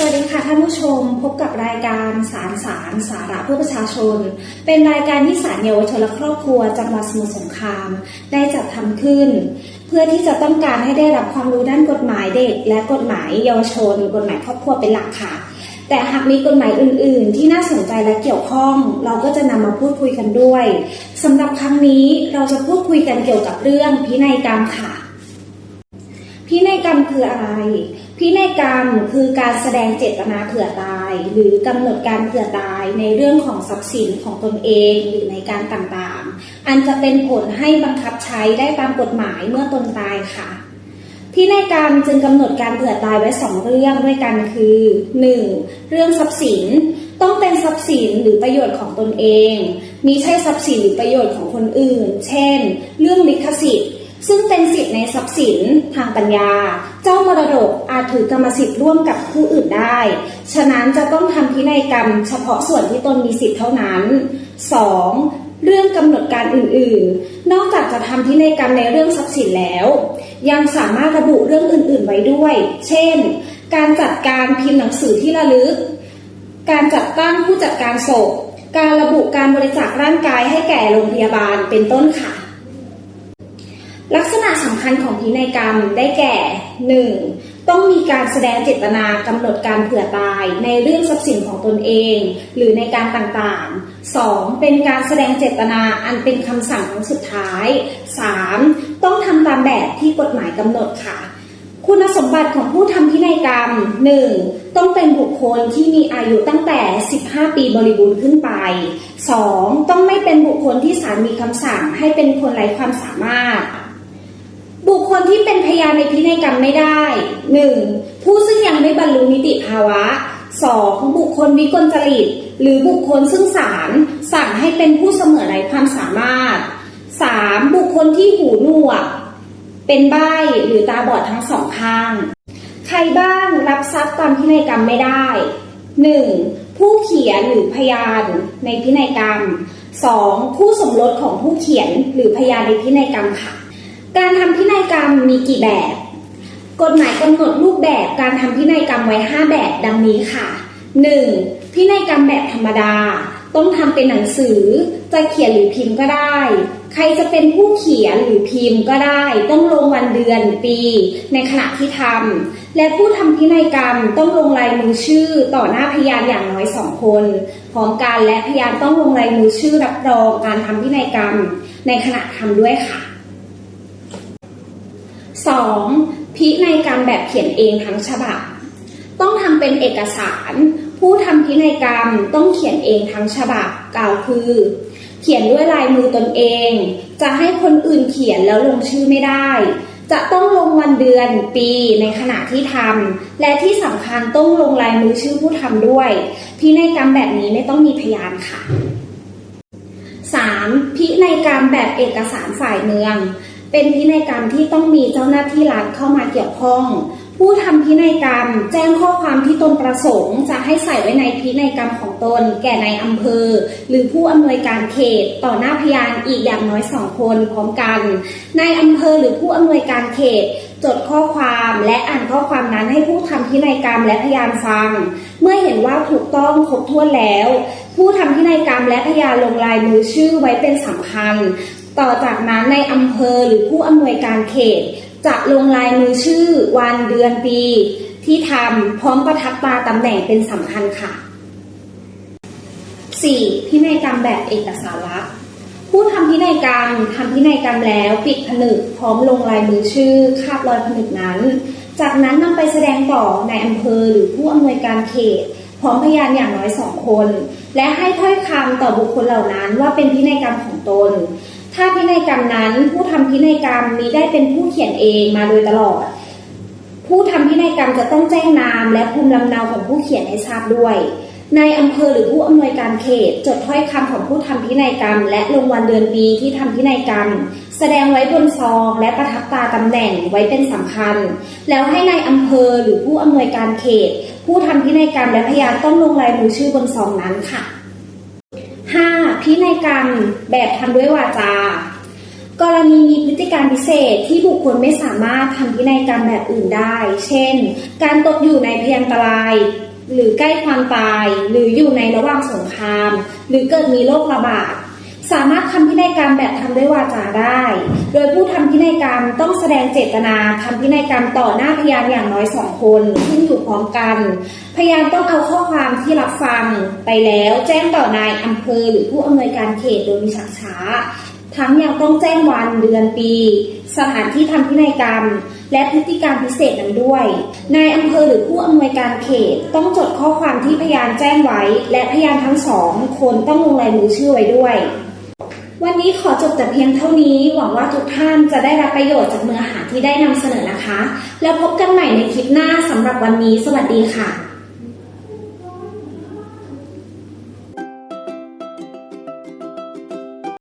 สวัสดีค่ะท่านผู้ชมพบกับรายการสารสารสาระเพื่อประชาชน เป็นรายการที่สารเยาวชนและครอบครัวจังหวัดสมุทรสงคราม ได้จัดทำขึ้น เพื่อที่จะต้องการให้ได้รับความรู้ด้านกฎหมายเด็ก และกฎหมายเยาวชน กฎหมายครอบครัวเป็นหลักค่ะ แต่หากมีกฎหมายอื่น ๆ ที่น่าสนใจและเกี่ยวข้อง เราก็จะนำมาพูดคุยกันด้วยสำหรับครั้งนี้เราจะพูดคุยกันเกี่ยวกับเรื่องพินัยกรรมค่ะ พินัยกรรมคืออะไร พินัยกรรมคือการแสดงเจตนาเผื่อตาย หรือกำหนดการเผื่อตายในเรื่องของทรัพย์สินของตนเองหรือในการต่างๆ อันจะเป็นผลให้บังคับใช้ได้ตามกฎหมายเมื่อตนตายค่ะพินัยกรรมจึงกำหนดการเผื่อตายไว้สองเรื่องด้วยกันคือ 1. เรื่องทรัพย์สินต้องเป็นทรัพย์สินหรือประโยชน์ของตนเองมิใช่ทรัพย์สินหรือประโยชน์ของคนอื่น เช่น เรื่องลิขสิทธิ์ ซึ่งเป็นสิทธิ์ในทรัพย์สินทางปัญญา เจ้ามรดกอาจถือกรรมสิทธิ์ร่วมกับผู้อื่นได้ ฉะนั้นจะต้องทำพินัยกรรมเฉพาะส่วนที่ตนมีสิทธิ์เท่านั้น 2. เรื่องกำหนดการอื่นๆ นอกจากจะทำพินัยกรรมในเรื่องทรัพย์สินแล้ว ยังสามารถระบุเรื่องอื่นๆ ไว้ด้วย เช่น การจัดการพิมพ์หนังสือที่ระลึก การจัดตั้งผู้จัดการศพ การระบุการบริจาคร่างกายให้แก่โรงพยาบาลเป็นต้นค่ะ ลักษณะสำคัญของพินัยกรรมได้แก่ 1. ต้องมีการแสดงเจตนากำหนดการเผื่อตายในเรื่องทรัพย์สินของตนเอง หรือในการต่างๆ 2. เป็นการแสดงเจตนาอันเป็นคำสั่งครั้งสุดท้าย 3. ต้องทำตามแบบที่กฎหมายกำหนดค่ะ คุณสมบัติของผู้ทำพินัยกรรม 1. ต้องเป็นบุคคลที่มีอายุตั้งแต่ 15 ปีบริบูรณ์ขึ้นไป 2. ต้องไม่เป็นบุคคลที่ศาลมีคำสั่งให้เป็นคนไร้ความสามารถ คคลที่เป็นพยานในพินัยกรรมไม่ได้ 1. ผู้ซึ่งยังไม่บรรลุนิติภาวะ 2. บุคคลวิกลจริต หรือบุคคลซึ่งศาลสั่งให้เป็นผู้เสมอไรความสามารถ 3. บุคคลที่หูหนวก เป็นใบ้หรือตาบอดทั้งสองข้าง ใครบ้างรับทรัพย์ตามพินัยกรรมไม่ได้ 1. ผู้เขียนหรือพยานในพินัยกรรม 2. ผู้สมรสของผู้เขียนหรือพยานในพินัยกรรมค่ะ การทำพินัยกรรมมีกี่แบบ กฎหมายกำหนดรูปแบบการทำพินัยกรรมไว้ 5 แบบดังนี้ค่ะ 1. พินัยกรรมแบบธรรมดา ต้องทำเป็นหนังสือ จะเขียนหรือพิมพ์ก็ได้ ใครจะเป็นผู้เขียนหรือพิมพ์ก็ได้ ต้องลงวันเดือนปี ในขณะที่ทำและผู้ทำพินัยกรรมต้องลงลายมือชื่อ ต่อหน้าพยานอย่างน้อยสองคนพร้อมกันและพยานต้องลงลายมือชื่อรับรองการทำพินัยกรรม ในขณะทำด้วยค่ะ 2. พินัยกรรมแบบเขียนเองทั้งฉบับ ต้องทำเป็นเอกสาร ผู้ทำพินัยกรรมต้องเขียนเองทั้งฉบับ กล่าวคือ เขียนด้วยลายมือตนเอง จะให้คนอื่นเขียนแล้วลงชื่อไม่ได้ จะต้องลงวันเดือนปีในขณะที่ทำและที่สำคัญต้องลงลายมือชื่อผู้ทำด้วย พินัยกรรมแบบนี้ไม่ต้องมีพยานค่ะ 3. พินัยกรรมแบบเอกสารฝ่ายเมือง เป็นพินัยกรรมที่ต้องมีเจ้าหน้าที่รัฐเข้ามาเกี่ยวข้อง ผู้ทำพินัยกรรม แจ้งข้อความที่ตนประสงค์ จะให้ใส่ไว้ในพินัยกรรมของตน แก่ในายอำเภอ หรือผู้อำนวยการเขต ต่อหน้าพยานอีกอย่างน้อยสองคนพร้อมกันนายอำเภอหรือผู้อำนวยการเขตจดข้อความและอ่านข้อความนั้นให้ผู้ทำพินัยกรรมและพยานฟัง เมื่อเห็นว่าถูกต้องครบถ้วนแล้ว ผู้ทำพินัยกรรมและพยานลงลายมือชื่อไว้เป็นสำคัญ ต่อจากนั้นในอำเภอหรือผู้อำนวยการเขต จะลงลายมือชื่อวันเดือนปี ที่ทำพร้อมประทับตราตำแหน่งเป็นสำคัญค่ะ 4. พินัยกรรมแบบเอกสารลับผู้ทำพินัยกรรมทำพินัยกรรมแล้วปิดผนึกพร้อมลงลายมือชื่อคาบรอยผนึกนั้น จากนั้นนำไปแสดงต่อในอำเภอหรือผู้อำนวยการเขต พร้อมพยานอย่างน้อยสองคน และให้ถ้อยคำต่อบุคคลเหล่านั้นว่าเป็นพินัยกรรมของตน ถ้าพินัยกรรมนั้น ผู้ทำพินัยกรรมมีได้เป็นผู้เขียนเองมาโดยตลอด ผู้ทำพินัยกรรมจะต้องแจ้งนาม และภูมิลำเนาของผู้เขียนให้ทราบด้วยในอำเภอหรือผู้อำนวยการเขต จดถ้อยคำของผู้ทำพินัยกรรม และลงวันเดือนปีที่ทำพินัยกรรม แสดงไว้บนซอง และประทับตราตำแหน่งไว้เป็นสำคัญ แล้วให้ในายอำเภอหรือผู้อำนวยการเขต ผู้ทำพินัยกรรมและพยานต้องลงลายมือชื่อบนซองนั้นค่ะ 5. พินัยกรรมแบบทำด้วยวาจา กรณีมีพฤติการพิเศษที่บุคคลไม่สามารถทำพินัยกรรมแบบอื่นได้ เช่น การตกอยู่ในพยันตราย หรือใกล้ความตาย หรืออยู่ในระหว่างสงคราม หรือเกิดมีโรคระบาด สามารถทำ นัยกรรมแบบทำด้วยวาจาได้ โดยผู้ทำพินัยกรรมต้องแสดงเจตนาทำพินัยกรรมต่อหน้าพยานอย่างน้อยสองคนซึ่งอยู่พร้อมกัน พยานต้องเอาข้อความที่รับฟังไปแล้วแจ้งต่อนายอำเภอหรือผู้อำนวยการเขตโดยมีฉักช้า ทั้งยังต้องแจ้งวันเดือนปี สถานที่ทำพินัยกรรม และพฤติการพิเศษนั้นด้วย นายอำเภอหรือผู้อำนวยการเขตต้องจดข้อความที่พยานแจ้งไว้ และพยานทั้งสองคนต้องลงลายมือชื่อไว้ด้วย วันนี้ขอจบแต่เพียงเท่านี้ หวังว่าทุกท่านจะได้รับประโยชน์จากเนื้อหาที่ได้นำเสนอนะคะ แล้วพบกันใหม่ในคลิปหน้าสำหรับวันนี้ สวัสดีค่ะ